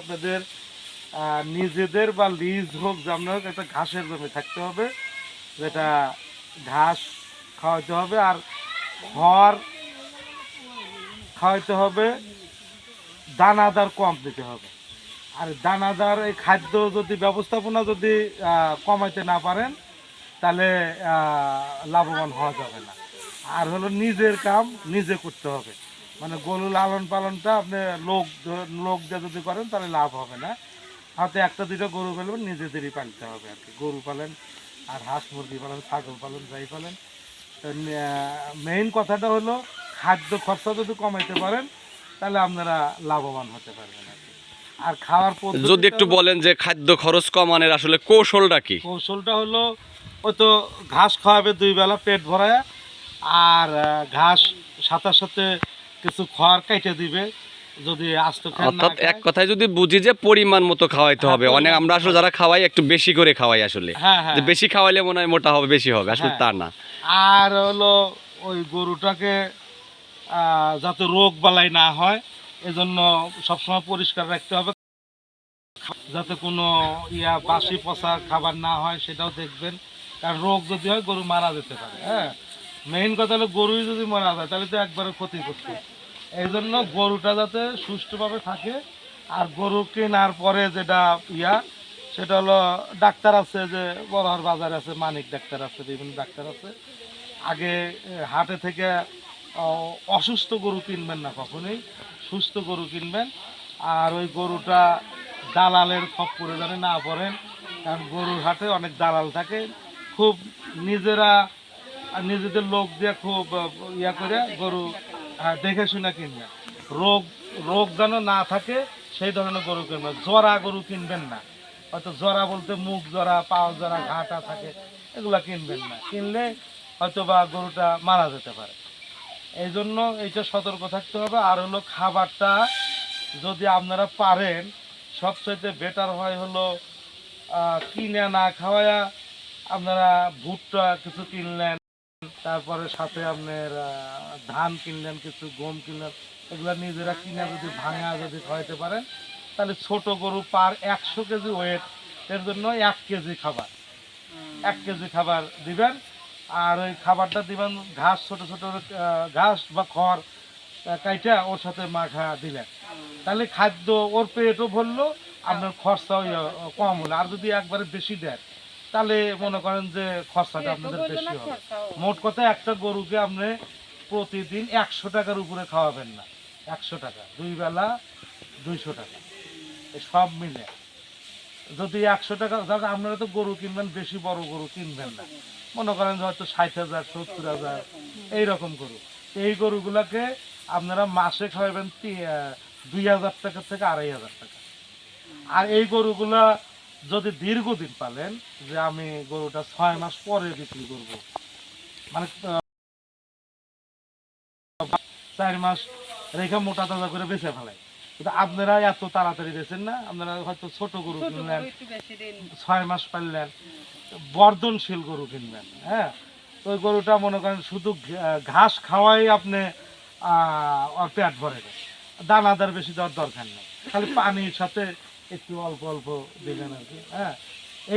আপনাদের নিজেদের বা লিজ হোক যেমন হোক একটা ঘাসের জমি থাকতে হবে, যেটা ঘাস খাওয়াইতে হবে আর খড় খাওয়াইতে হবে, দানাদার কম দিতে হবে। আর দানাদার এই খাদ্য যদি ব্যবস্থাপনা যদি কমাইতে না পারেন, তাহলে লাভবান হওয়া যাবে না। আর হলো নিজের কাম নিজে করতে হবে। মানে গরু লালন পালনটা আপনি লোক লোক দিয়ে যদি করেন তাহলে লাভ হবে না। হাতে একটা দুটো গরু ফেলবেন নিজেদেরই পালতে হবে আর কি। গরু পালেন আর হাঁস মুরগি পালেন ছাগল পালেন যাই পালেন। মেইন কথাটা হলো খাদ্য খরচা যদি কমাইতে পারেন তাহলে আপনারা লাভবান হতে পারবেন আর কি। আর খাওয়ার যদি একটু বলেন যে খাদ্য খরচ কমানোর আসলে কৌশলটা কি? কৌশলটা হলো ওই তো ঘাস খাওয়াবে দুই বেলা পেট ভরায় আর ঘাস সাথে সাথে কিছু খড় কেটে দিবে যদি আস্ত অর্থাৎ এক কথায় যদি বুঝি যে পরিমাণ মতো খাওয়াইতে হ্যাঁ, হবে অনেক আমরা আসলে যারা খাওয়াই একটু বেশি করে খাওয়াই আসলে। হ্যাঁ হ্যাঁ। যে বেশি খাওয়াইলে মনে হয় মোটা হবে বেশি হবে আসলে হ্যাঁ। তা না। আর হলো ওই গরুটাকে যাতে রোগ বালাই না হয় এজন্য সবসময় পরিষ্কার রাখতে হবে। যাতে কোনো ইয়া বাসি পচা খাবার না হয় সেটাও দেখবেন। কারণ রোগ যদি হয় গরু মারা যেতে পারে হ্যাঁ। মেইন কথা হলো গরুই যদি মারা যায় তাহলে তো একবারে ক্ষতি করছে এই জন্য গরুটা যাতে সুষ্ঠুভাবে থাকে। আর গরু কেনার পরে যেটা ইয়া, সেটা হলো ডাক্তার আছে যে, বড়হার বাজার আছে, মানিক ডাক্তার আছে, বিভিন্ন ডাক্তার আছে। আগে হাটে থেকে অসুস্থ গরু কিনবেন না কখনোই। সুস্থ গরু কিনবেন। আর ওই গরুটা দালালের খপ্পরে জানে না পড়েন, কারণ গরুর হাটে অনেক দালাল থাকে। খুব নিজেরা, নিজেদের লোক দিয়ে খুব ইয়া করে গরু দেখে শুনে কিনবেন। রোগ রোগ যেন না থাকে, সেই ধরনের গরু কিনবেন। জরা গরু কিনবেন না। হয়তো জরা বলতে মুখ জরা, পাও জরা, ঘাটা থাকে, এগুলা কিনবেন না। কিনলে হয়তো বা গরুটা মারা যেতে পারে। এই জন্য এইটা সতর্ক থাকতে হবে। আর হলো খাবারটা যদি আপনারা পারেন, সবচাইতে বেটার হয় হলো কিনে না খাওয়ায়া আপনারা ভুট্টা কিছু কিনলেন তারপরে সাথে আপনার ধান কিনলেন কিছু গম কিনলেন এগুলো নিজেরা কিনে যদি ভাঙা যদি খাওয়াইতে পারেন তাহলে ছোট গরু পার একশো কেজি ওয়েট এর জন্য এক কেজি খাবার। এক কেজি খাবার দিবেন আর ওই খাবারটা দিবেন ঘাস ছোট ছোট ঘাস বা খড় কাইটা ওর সাথে মাখা দিলেন। তাহলে খাদ্য ওর পেটও ভরলো আপনার খরচাও ইয়ে, কম হলো। আর যদি একবারে বেশি দেন তাহলে মনে করেন যে খরচাটা আপনাদের বেশি হবে। মোট কথা একটা গরুকে আপনি প্রতিদিন একশো টাকার উপরে খাওয়াবেন না। একশো টাকা দুই বেলা দুইশো টাকা। সব মিলে। যদি একশো টাকা দাদা আপনারা তো গরু কিনবেন বেশি বড় গরু কিনবেন না। মনে করেন যে হয়তো ষাট হাজার সত্তর হাজার এইরকম গরু। এই গরুগুলোকে আপনারা মাসে খাওয়াবেন দুই হাজার টাকা থেকে আড়াই হাজার টাকা। আর এই গরুগুলা যদি দীর্ঘদিন পালেন যে আমি গরুটা ছয় মাস পরে বিক্রি করব মানে চার মাস রেখে মোটা তাজা করে বেঁচে ফেলাই। কিন্তু আপনারা এত তাড়াতাড়ি বেছেন না আপনারা হয়তো ছোট গরু কিনলেন ছয় মাস পারলেন বর্ধনশীল গরু কিনবেন হ্যাঁ? তো ওই গরুটা মনে করেন শুধু ঘাস খাওয়াই আপনি ওর পেট ভরে দানাদার বেশি দেওয়ার দরকার নেই। খালি পানির সাথে একটু অল্প অল্প দেবেন আর কি হ্যাঁ?